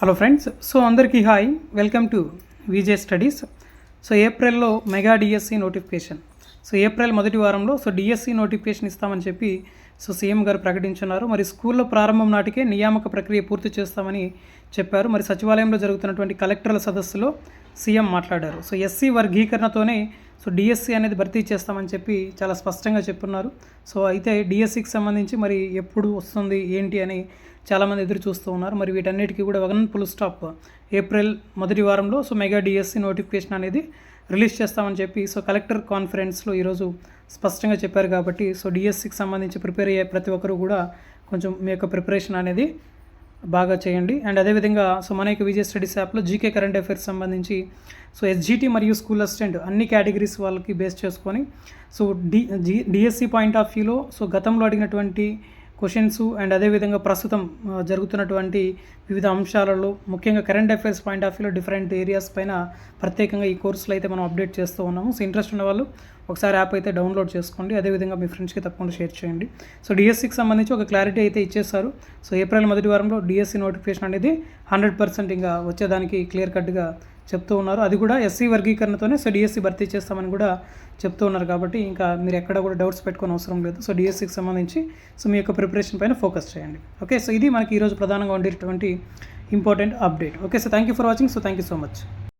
Hello friends so అందరికీ hi welcome to VJ studies so ఏప్రిల్లో mega DSC notification so April మొదటి వారంలో so DSC notification ఇస్తామని చెప్పి సో సీఎం గారు ప్రకటించున్నారు. మరి స్కూల్లో ప్రారంభం నాటికే నియామక ప్రక్రియ పూర్తి చేస్తామని చెప్పారు. మరి సచివాలయంలో జరుగుతున్నటువంటి కలెక్టర్ల సదస్సులో సీఎం మాట్లాడారు. సో ఎస్సీ వర్గీకరణతోనే సో డిఎస్సి అనేది భర్తీ చేస్తామని చెప్పి చాలా స్పష్టంగా చెప్పున్నారు. సో అయితే డిఎస్సికి సంబంధించి మరి ఎప్పుడు వస్తుంది ఏంటి అని చాలామంది ఎదురు చూస్తూ ఉన్నారు. మరి వీటన్నిటికీ కూడా వన్ ఫుల్ స్టాప్ ఏప్రిల్ మొదటి వారంలో సో మెగా డిఎస్సి నోటిఫికేషన్ అనేది రిలీజ్ చేస్తామని చెప్పి సో కలెక్టర్ కాన్ఫరెన్స్లో ఈరోజు స్పష్టంగా చెప్పారు కాబట్టి సో డిఎస్సికి సంబంధించి ప్రిపేర్ అయ్యే ప్రతి ఒక్కరు కూడా కొంచెం మీ యొక్క ప్రిపరేషన్ అనేది బాగా చేయండి. అండ్ అదేవిధంగా సో మన యొక్క విజయ స్టడీస్ యాప్లో జీకే కరెంట్ అఫైర్స్ సంబంధించి సో ఎస్జీటీ మరియు స్కూల్ అసిస్టెంట్ అన్ని కేటగిరీస్ వాళ్ళకి బేస్ చేసుకొని so D G DSC point of వ్యూలో సో గతంలో అడిగినటువంటి క్వశ్చన్స్ అండ్ అదేవిధంగా ప్రస్తుతం జరుగుతున్నటువంటి వివిధ అంశాలలో ముఖ్యంగా కరెంట్ అఫైర్స్ పాయింట్ ఆఫ్ వ్యూలో డిఫరెంట్ ఏరియాస్ పైన ప్రత్యేకంగా ఈ కోర్సులో అయితే మనం అప్డేట్ చేస్తూ ఉన్నాము. సో ఇంట్రెస్ట్ ఉన్న వాళ్ళు ఒకసారి యాప్ అయితే డౌన్లోడ్ చేసుకోండి. అదేవిధంగా మీ ఫ్రెండ్స్కి తప్పకుండా షేర్ చేయండి. సో డిఎస్సికి సంబంధించి ఒక క్లారిటీ అయితే ఇచ్చేస్తారు సో ఏప్రిల్ మొదటి వారంలో డిఎస్సి నోటిఫికేషన్ అనేది హండ్రెడ్ పర్సెంట్ ఇంకా వచ్చేదానికి క్లియర్ కట్గా చెప్తూ ఉన్నారు. అది కూడా ఎస్సీ వర్గీకరణతోనే సో డిఎస్సి భర్తీ చేస్తామని కూడా చెప్తూ ఉన్నారు కాబట్టి ఇంకా మీరు ఎక్కడ కూడా డౌట్స్ పెట్టుకోని అవసరం లేదు. సో డిఎస్సికి సంబంధించి సో మీ యొక్క ప్రిపరేషన్ పైన ఫోకస్ చేయండి. ఓకే సో ఇది మనకి ఈరోజు ప్రధానంగా ఉండేటువంటి important update. Okay so thank you for watching. So thank you so much.